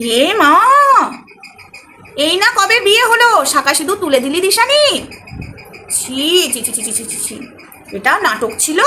রে মা! এই না কবে বিয়ে হলো? শাখা সিঁদুর তুলে দিলি দিশানি। ছি ছি ছি ছি ছি ছি ছি। এটা নাটক ছিল।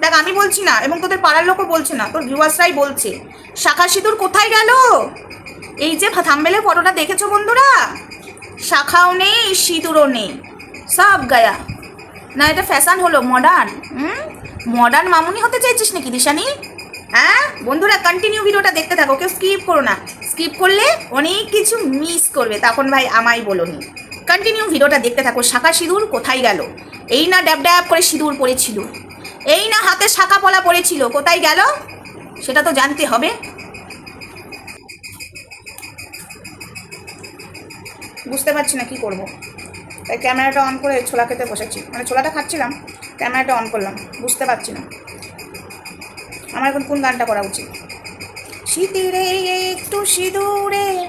দেখ, আমি বলছি না, এবং তোদের পাড়ার লোকও বলছে না, তোর ভিউয়ার্সরাই বলছে। শাখা সিঁদুর কোথায় গেল? এই যে থাম্বেলে ফটোটা দেখেছ বন্ধুরা? শাখাও নেই, সিঁদুরও নেই। সব গায়া। না, এটা ফ্যাশান হলো মডার্ন হুম? মডার্ন মামুনি হতে চাইছিস নাকি দিশানি? হ্যাঁ? বন্ধুরা কন্টিনিউ ভিডিওটা দেখতে থাকো, কেউ স্কিপ করো না। স্কিপ করলে অনেক কিছু মিস করবে, তখন ভাই আমায় বলোনি কন্টিনিউ ভিডিওটা দেখতে থাকো, শাখা সিঁদুর কোথায় গেল? এই না ড্যাব ড্যাব করে সিঁদুর পড়েছিল। এই না হাতে শাখা পলা পড়েছিল, কোথায় গেল? সেটা তো জানতে হবে। বুঝতে পারছি না কি করব। তাই ক্যামেরাটা অন করে ছোলা খেতে বসেছি। মানে ছোলাটা খাচ্ছিলাম, ক্যামেরাটা অন করলাম, বুঝতে পারছি না। আমার এখন কোন গানটা করা উচিত? শীতিরে একটু সিঁদুরে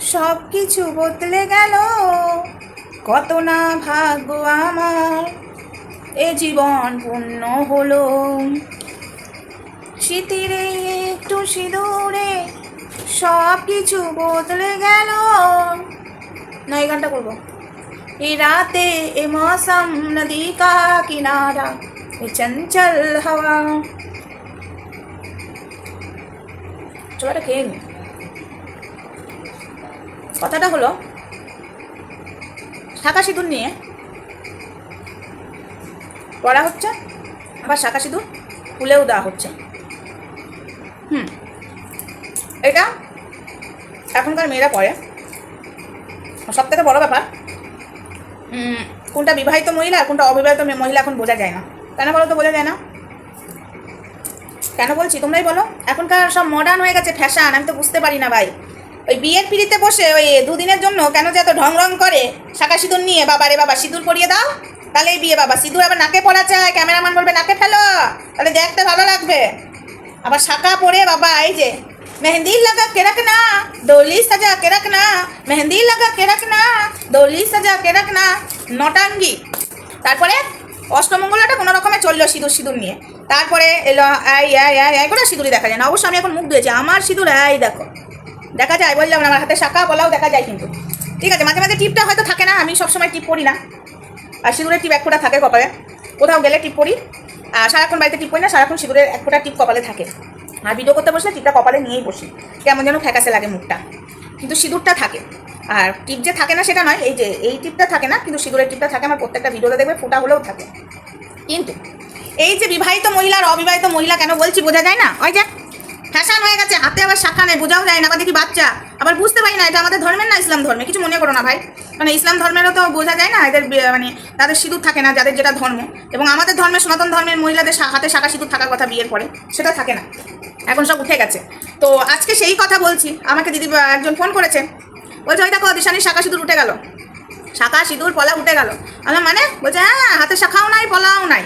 সব কিছু বদলে গেল। কত না ভাগ্য আমার, এ জীবন পূর্ণ হলো। শীতিরে একটু সিঁদুরে সব কিছু বদলে গেল। না, এই গানটা করব। এ রাতে এ মৌসম নদী কা কিনারা চঞ্চল হওয়া। চোলাটা খেয়ে নি কথাটা হলো, শাঁখা সিঁদুর নিয়ে পড়া হচ্ছে, আবার শাঁখা সিঁদুর ফুলেও দেওয়া হচ্ছে। হুম, এটা এখনকার মেয়েরা পড়ে। সব থেকে বড় ব্যাপার কোনটা বিবাহিত মহিলা আর কোনটা অবিবাহিত মহিলা এখন বোঝা যায় না। কেন বলো তো বোঝা যায় না? কেন বলছি? তোমরাই বলো। এখনকার সব মডার্ন হয়ে গেছে ফ্যাশন আমি তো বুঝতে পারি না ভাই। ওই বিয়ের পিড়িতে বসে ওই দুদিনের জন্য কেন যে এত ঢং রং করে শাঁখা সিঁদুর নিয়ে বাবা রে বাবা, সিঁদুর পরিয়ে দাও। তাহলে বিয়ে বাবা, সিঁদুর আবার নাকে পড়া চায় ক্যামেরাম্যান বলবে, নাকে ফেলো। তাহলে দেখতে ভালো লাগবে। আবার শাঁখা পরে বাবা, এই যে, মেহেন্দি লাগা কে রাখনা? ডোলি সাজা কে রাখনা? মেহেন্দি লাগা কে রাখনা? ডোলি সাজা কে রাখনা? নটাঙ্গি। তারপরে অষ্টমঙ্গলাটা কোনো রকমে চলল সিঁদুর সিঁদুর নিয়ে। তারপরে এলো আই আই আই আই করে সিঁদুরই দেখা যায় না। অবশ্য আমি এখন মুখ ধুয়েছি। আমার সিঁদুর এই দেখো। দেখা যায়, বললাম আমার হাতে শাখা, বলাও দেখা যায় কিন্তু। ঠিক আছে, মাঝে মাঝে টিপটা হয়তো থাকে না, আমি সবসময় টিপ পড়ি না। আর সিঁদুরের টিপ এক ফোঁটা থাকে কপালে। কোথাও গেলে টিপ পড়ি। আর সারাক্ষণ বাড়িতে টিপ পড়ি না, সারাক্ষণ সিঁদুরের এক ফোঁটা টিপ কপালে থাকে। আর ভিডিও করতে বসলে টিপটা কপালে নিয়েই বসি। কেমন যেন ফ্যাকাসে লাগে মুখটা। কিন্তু সিঁদুরটা থাকে। আর টিপ যে থাকে না সেটা নয়, এই যে, এই টিপটা থাকে না, কিন্তু সিঁদুরের টিপটা থাকে, আমার প্রত্যেকটা ভিডিওতে দেখবে, ফোটা হলেও থাকে। কিন্তু এই যে বিবাহিত মহিলা আর অবিবাহিত মহিলা কেন বলছি বোঝা যায় না? ওই যে, ফ্যাশন হয়ে গেছে, হাতে আবার শাখা নেই, বোঝাও যায় না, আবার দেখি বাচ্চা। আবার বুঝতে পারি না, এটা আমাদের ধর্মের না ইসলাম ধর্মে? কিছু মনে করো না ভাই। মানে ইসলাম ধর্মেরও তো বোঝা যায় না, এদের মানে তাদের সিঁদুর থাকে না, যাদের যেটা ধর্ম। এবং আমাদের ধর্মের সনাতন ধর্মের মহিলাদের হাতে শাখা সিঁদুর থাকার কথা বিয়ের পরে, সেটা থাকে না। এখন সব উঠে গেছে। তো আজকে সেই কথা বলছি, আমাকে দিদি একজন ফোন করেছে বলছে ওই দেখো দিশানির শাখা সিঁদুর উঠে গেল। শাখা সিঁদুর পলা উঠে গেল। আমার মানে? বলছে হ্যাঁ হাতে শাখাও নাই পলাও নাই।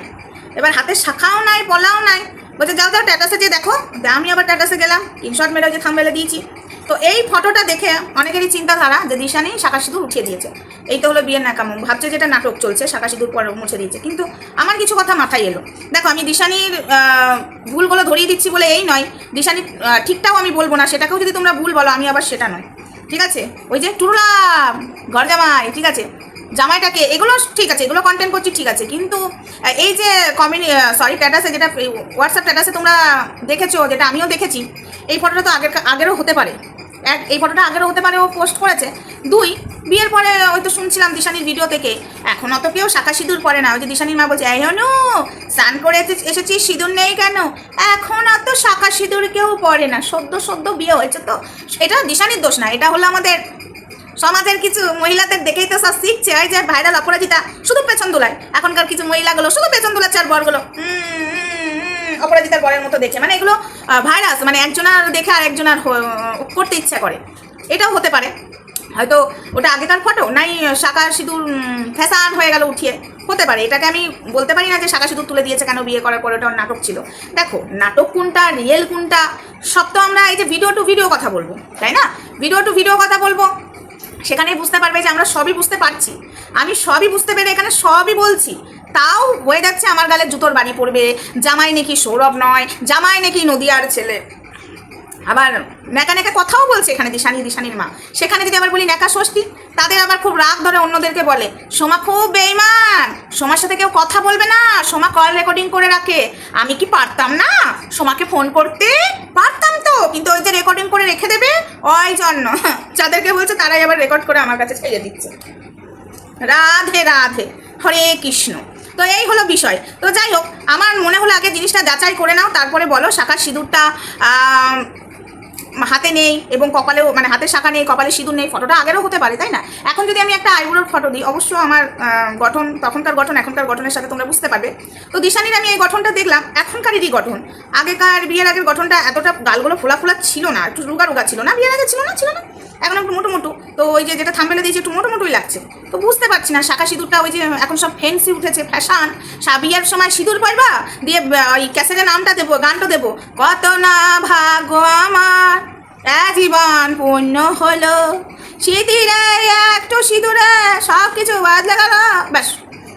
এবার হাতে শাখাও নাই পলাও নাই। বলছে যাও যাও ট্যাটাসে যে দেখো। আমি আবার ট্যাটাসে গেলাম ইনশর্ট মেরে যে থামবেলে দিয়েছি। তো এই ফটোটা দেখে অনেকেরই চিন্তাধারা যে দিশানি শাখা সিঁদুর উঠিয়ে দিয়েছে। এই তো হলো বিয়ের নাকামো ভাবছে যেটা নাটক চলছে শাখা সিঁদুর পর মুছে দিয়েছে। কিন্তু আমার কিছু কথা মাথায় এলো। দেখো আমি দিশানির ভুলগুলো ধরিয়ে দিচ্ছি বলে এই নয়। দিশানির আহ, ঠিকটাও আমি বলব না সেটাকেও যদি তোমরা ভুল বলো আমি আবার সেটা নয়। ঠিক আছে? ওই যে টুরুলাম ঘর জামাই, ঠিক আছে? জামাইটাকে, এগুলো ঠিক আছে, এগুলো কন্টেন্ট করছি, ঠিক আছে। কিন্তু এই যে কমিউনি সরি স্ট্যাটাসে যেটা হোয়াটসঅ্যাপ স্ট্যাটাসে তোমরা দেখেছ, যেটা আমিও দেখেছি, এই ফটোটা তো আগের, আগেরও হতে পারে। এক, এই ফটোটা আগেরও হতে পারে, ও পোস্ট করেছে। দুই বিয়ের পরে ওই তো শুনছিলাম দিশানির ভিডিও থেকে। এখন অত কেউ শাখা সিঁদুর পরে না, ওই যে দিশানির মা বলছে, এই হনু, স্নান করে এসে- এসেছিস, সিঁদুর নেই কেন? এখন অত শাখা সিঁদুর কেউ পরে না, সদ্য সদ্য বিয়ে হয়েছে তো। এটা দিশানির দোষ না, এটা হলো আমাদের সমাজের কিছু মহিলাদের দেখেই তো সব শিখছে ওই যে ভাইরাল অপরাজিতা, শুধু পেছন দোলায়। এখনকার কিছু মহিলাগুলো, শুধু পেছন দোলাচ্ছে আর বরগুলো অপরাজিতার বরের মতো দেখছে। মানে এগুলো ভাইরাস মানে একজনার দেখে আর একজনার করতে ইচ্ছা করে। এটাও হতে পারে। হয়তো ওটা আগেকার ফটো? নাই শাখা সিঁদুর ফ্যাশন হয়ে গেল উঠিয়ে? হতে পারে, এটাকে আমি বলতে পারি না যে শাখা সিঁদুর তুলে দিয়েছে কেন বিয়ে করার পরে, ওটা নাটক ছিল। দেখো, নাটক কোনটা, রিয়েল কোনটা, সব তো আমরা এই যে ভিডিও টু ভিডিও কথা বলব, তাই না? ভিডিও টু ভিডিও কথা বলব, সেখানেই বুঝতে পারবে যে আমরা সবই বুঝতে পারছি। আমি সবই বুঝতে পেরে এখানে সবই বলছি। তাও হয়ে যাচ্ছে আমার গালে জুতোর বাড়ি পড়বে, জামাই নাকি সৌরভ নয়, জামাই নাকি নদিয়ার ছেলে। আবার ন্যাকা ন্যাকা কথাও বলছে এখানে দিশানি, দিশানির মা। সেখানে যদি আবার বলি ন্যাকা ষষ্ঠী, তাদের আবার খুব রাগ ধরে অন্যদেরকে বলে, সোমা খুব বেইমান, সোমার সাথে কেউ কথা বলবে না, সোমা কল রেকর্ডিং করে রাখে। আমি কি পারতাম না? সোমাকে ফোন করতে পারতাম তো, কিন্তু ওই যে রেকর্ডিং করে রেখে দেবে, ওই জন্য। যাদেরকে বলছে তারাই আবার রেকর্ড করে আমার কাছে ছেড়ে দিচ্ছে। রাধে রাধে, হরে কৃষ্ণ। তো এই হলো বিষয়। তো যাই হোক, আমার মনে হলো আগে জিনিসটা যাচাই করে নাও, তারপরে বলো, শাখার সিঁদুরটা হাতে নেই এবং কপালেও মানে হাতে শাখা নেই, কপালে সিঁদুর নেই, ফটোটা আগেরও হতে পারে, তাই না? এখন যদি আমি একটা আইবুড়োর ফটো দিই, অবশ্য আমার গঠন, তখনকার গঠন, এখনকার গঠনের সাথে তোমরা বুঝতে পারবে। তো দিশানির আমি এই গঠনটা দেখলাম এখনকারেরই গঠন, আগেকার, বিয়ের আগের গঠনটা এতটা গালগুলো ফোলা ফোলা ছিল না, একটু রুগা রুগা ছিল না, বিয়ের আগে ছিল না ছিল না। এখন একটু মোটো তো ওই যে যেটা থাম্বেলে দিয়েছে, একটু মোটো লাগছে। তো বুঝতে পারছি না, শাখা সিঁদুরটা ওই যে এখন সব ফেন্সি উঠেছে, ফ্যাশন বিয়ের সময় সিঁদুর পাইবা দিয়ে ওই ক্যাসেটের নামটা দেবো, গানটা দেবো। কত না ভাগ্য আমার জীবন পূর্ণ হলো। সিঁদিরে একটু সিঁদুরে সব কিছু বাদ গেল। ব্যাস,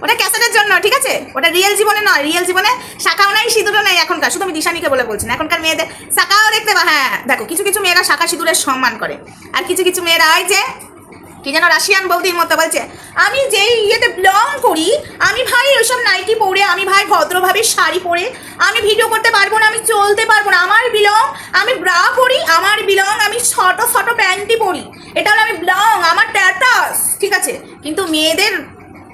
ওটা ক্যাসেটের জন্য, ঠিক আছে? ওটা রিয়েল জীবনে নয়, রিয়েল জীবনে শাখাও নাই, সিঁদুরও নাই এখনকার। শুধু আমি দিশানিকে বলে বলছি না, এখনকার মেয়েদের শাখাও দেখতে হ্যাঁ দেখো, কিছু কিছু মেয়েরা শাখা সিঁদুরের সম্মান করে। আর কিছু কিছু মেয়েরা হয় যে কি যেন রাশিয়ান বৌদির মতো বলছে। আমি যেই ইয়েতে বিলং করি, আমি ভাই ওইসব নাইটি পরে, আমি ভাই ভদ্রভাবে শাড়ি পরে, আমি ভিডিও করতে পারব না, আমি চলতে পারব না। আমার বিলং আমি ব্রা পরি, আমার বিলং আমি ছোট ছোট প্যান্টি পরি। এটা হলো আমি বিলং আমার ট্যাটাস ঠিক আছে? কিন্তু মেয়েদের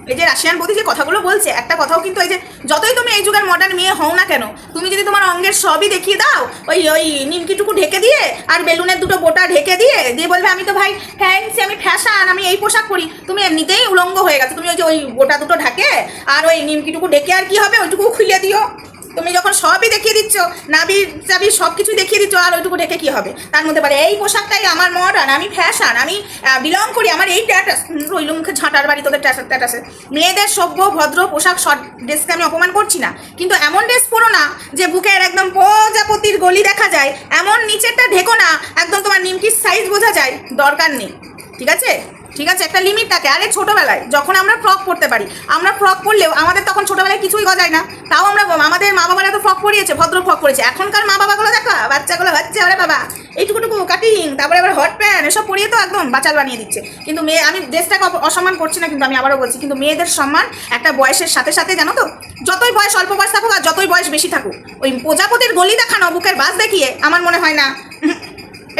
এই যে রাশিয়ান বৌদি যে কথাগুলো বলছে, একটা কথাও কিন্তু এই যে যতই তুমি এই যুগের মডার্ন মেয়ে হও না কেন, তুমি যদি তোমার অঙ্গের সবই দেখিয়ে দাও, ওই ওই নিমকিটুকু ঢেকে দিয়ে আর বেলুনের দুটো বোটা ঢেকে দিয়ে দিয়ে বলবে, আমি তো ভাই ফ্যান্সি আমি ফ্যাশান আমি এই পোশাক পরি। তুমি এমনিতেই উলঙ্গ হয়ে গেছো। তুমি ওই যে ওই বোটা দুটো ঢাকে আর ওই নিমকিটুকু ঢেকে আর কি হবে ওইটুকু খুলে দিও। তুমি যখন সবই দেখিয়ে দিচ্ছ নাবি চাবি সব কিছু দেখিয়ে দিচ্ছ, আর ওইটুকু ঢেকে কি হবে? তার মধ্যে পারে এই পোশাকটাই আমার মডার্ন আমি ফ্যাশন আমি বিলং করি, আমার এই ট্যাটাস রইল মুখে ঝাঁটার বাড়ি তোদের ট্যাটাস ট্যাটাসে মেয়েদের সভ্য, ভদ্র পোশাক শর্ট ড্রেসকে আমি অপমান করছি না, কিন্তু এমন ড্রেস পরো না যে বুকের একদম প্রজাপতির গলি দেখা যায়, এমন নিচেরটা ঢেকো না, একদম তোমার নিমকির সাইজ বোঝা যায়, দরকার নেই। ঠিক আছে? ঠিক আছে? একটা লিমিট থাকে। আরে ছোটোবেলায় যখন আমরা ফ্রক পরতে পারি, আমরা ফ্রক পরলেও আমাদের তখন ছোটোবেলায় কিছুই গজায় না। তাও আমরা আমাদের মা বাবারা তো ফ্রক পরিয়েছে, ভদ্র ফ্রক পরিয়েছে। এখনকার মা বাবাগুলো দেখো, বাচ্চাগুলো হচ্ছে আরে বাবা। এইটুকুটুকু কাটিং তারপরে আবার হট প্যান্ট এসব পরিয়ে তো একদম বাচাল বানিয়ে দিচ্ছে। কিন্তু মেয়ে, আমি দেশটাকে অসম্মান করছি না, কিন্তু আমি আবারও বলছি, কিন্তু মেয়েদের সম্মান একটা বয়সের সাথে সাথে, জানো তো? যতই বয়স অল্প বয়স থাকুক আর যতই বয়স বেশি থাকুক, ওই প্রজাপতির গলি দেখানো, বুকের বাস দেখিয়ে আমার মনে হয় না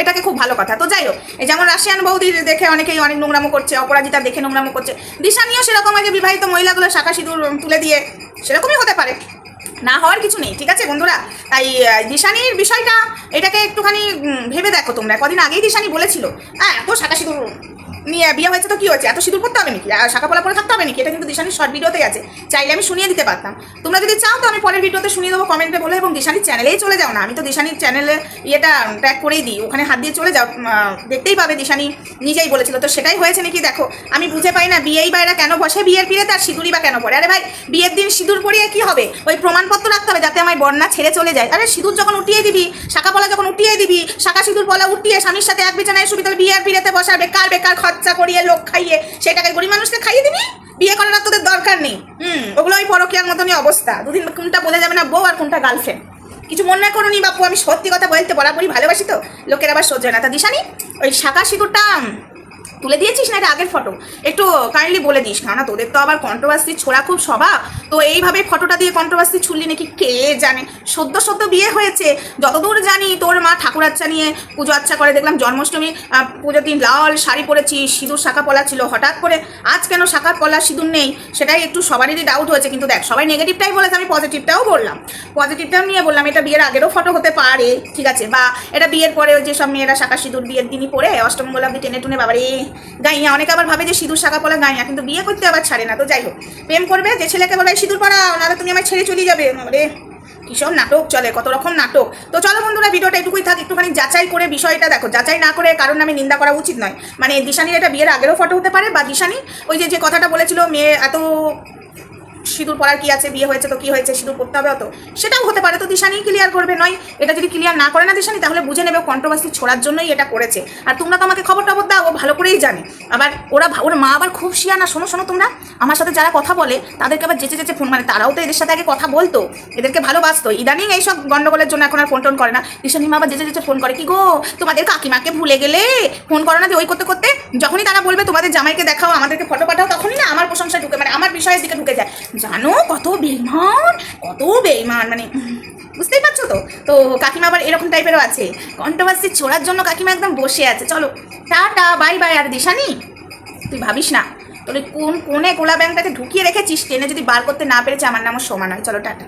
এটাকে খুব ভালো কথা। তো যাই হোক, এই যেমন রাশিয়ান বৌদি দেখে অনেকেই অনেক নোংরামো করছে, অপরাজিতা দেখে নোংরামো করছে। দিশানিও সেরকম আগে বিবাহিত মহিলাগুলো শাখা সিঁদুর তুলে দিয়ে সেরকমই হতে পারে। না হওয়ার কিছু নেই, ঠিক আছে বন্ধুরা? তাই দিশানির বিষয়টা এটাকে একটুখানি ভেবে দেখো তোমরা। কদিন আগেই দিশানি বলেছিল হ্যাঁ এত সিঁদুর নিয়ে বিয়ে হয়েছে তো কি হয়েছে? এত সিঁদুর পড়তে হবে নাকি? শাখা পলা পরে থাকতে হবে নাকি? এটা কিন্তু দিশানির শর্ট ভিডিওতে আছে। চাইলে আমি শুনিয়ে দিতে পারতাম। তোমরা যদি চাও তো আমি পরের ভিডিওতে শুনিয়ে দেবো কমেন্টে বলে এবং দিশানির চ্যানেলেই চলে যাও না। আমি তো দিশানির চ্যানেলে ইয়েটা ট্র্যাক করেই দিই। ওখানে হাত দিয়ে চলে যাও। দেখতেই পাবে দিশানি নিজেই বলেছিল। তো সেটাই হয়েছে নাকি? দেখো, আমি বুঝে পাই না বিয়েই বা এরা কেন বসে? বিয়ের পিড়ে তার সিঁদুরই বা কেন পড়ে? আরে ভাই, বিয়ের দিন সিঁদুর পরিয়ে কি হবে? ওই প্রমাণপত্র রাখতে হবে যাতে আমার বন্যা ছেড়ে চলে যায়। আরে সিঁদুর যখন উঠিয়ে দিবি, শাখা পলা যখন উঠিয়ে দিবি, শাখা সিঁদুর পলা উঠিয়ে স্বামীর সাথে এক বিছানায় সুবিধা বিয়ের পিড়েতে বসা বেকার বেকার খরচা করিয়ে লোক খাইয়ে সেই টাকায় গরিব মানুষকে খাইয়ে দিবি? বিয়ে করার আর তোদের দরকার নেই। হুম। ওগুলো ওই পরকিয়ার মতনই অবস্থা। দুদিন কোনটা বোঝা যাবে না বউ আর কোনটা গার্লফ্রেন্ড কিছু মনে করো নি বাপু আমি সত্যি কথা বলতে বরাবরই ভালোবাসি তো। লোকের আবার সহ্য হয় না। তা দিশানি ওই শাখা সিঁদুরটা তুলে দিয়েছিস না এটা আগের ফটো একটু কাইন্ডলি বলে দিস, না না, তোদের তো আবার কন্ট্রোভার্সি ছোড়া খুব স্বভাব। তো এইভাবে ফটোটা দিয়ে কন্ট্রোভার্সি ছুড়লি নাকি কে জানে? সদ্য সদ্য বিয়ে হয়েছে, যতদূর জানি তোর মা ঠাকুর আচ্ছা নিয়ে পুজো আচ্ছা করে। দেখলাম জন্মাষ্টমী পুজোর দিন লাল শাড়ি পরেছিস সিঁদুর শাখা পলা ছিল, হঠাৎ করে আজ কেন শাখা পলা সিঁদুর নেই? সেটাই একটু সবারই ডাউট হয়েছে, কিন্তু দেখ, সবাই নেগেটিভটাই বলেছে, আমি পজিটিভটাও বললাম। পজিটিভটাও নিয়ে বললাম, এটা বিয়ের আগেরও ফটো হতে পারে, ঠিক আছে? বা এটা বিয়ের পরে যেসব মেয়েরা শাখা সিঁদুর বিয়ের দিনই পরে, অষ্টমঙ্গল অব্দি টেনে টুনে বাবারে গাইয়া, অনেকে আবার ভাবে যে সিঁদুর শাখা পলা গাইয়া, কিন্তু বিয়ে করতে আবার ছাড়ে না। তো যাই হোক, প্রেম করবে যে ছেলেকে বলে সিঁদুর পড়াও, নাহলে তুমি আমার ছেড়ে চলে যাবে। রে কিসব নাটক চলে, কত রকম নাটক। তো চলো বন্ধুরা, ভিডিওটা এটুকুই থাক, একটুখানি যাচাই করে বিষয়টা দেখো। যাচাই না করে কারণ আমি নিন্দা করা উচিত নয়। মানে দিশানির এটা বিয়ের আগেরও ফটো হতে পারে, বা দিশানি, ওই যে যে কথাটা বলেছিল, মেয়ে এত সিঁদুর পরার কি আছে? বিয়ে হয়েছে তো কি হয়েছে? সিঁদুর পড়তে হবে অত? সেটাও হতে পারে তো দিশানি ক্লিয়ার করবে, নয়? এটা যদি ক্লিয়ার না করে না দিশানি তাহলে বুঝে নেবে কন্ট্রোভার্সি ছোড়ার জন্যই এটা করেছে। আর তোমরা তো আমাকে খবর টবর দাও, ও ভালো করেই জানে। আবার ওরা ওর মা আবার খুব শিয়ানা, শোনো শোনো তোমরা। আমার সাথে যারা কথা বলে, তাদেরকে আবার যেচে যেচে ফোন মানে তারাও তো এদের সাথে আগে কথা বলতো। এদেরকে ভালোবাসতো। ইদানিং এইসব গন্ডগোলের জন্য এখন আর ফোন টোন করে না। দিশানি মা আবার যেচে যেচে ফোন করে, কি গো? তোমাদের কাকিমাকে ভুলে গেলে? ফোন করো না যে ওই করতে করতে? যখনই তারা বলবে তোমাদের জামাইকে দেখাও, আমাদেরকে ফটো পাঠাও, তখনই না আমার আমার বিষয়ের দিকে ঢুকে যায়। জানো কত বেইমান? কত বেইমান মানে বুঝতেই পারছ তো? তো কাকিমা আবার এরকম টাইপেরও আছে। কন্ট্রোভার্সি ছোড়ার জন্য কাকিমা একদম বসে আছে। চলো, টাটা বাই বাই আর দিশানি, তুই ভাবিস না। তোর কোন কোনে গোলা ব্যাংকটাকে ঢুকিয়ে রেখেছিস? টেনে যদি বার করতে না পেরেছে, আমার নামও সমান হয় চলো, টাটা।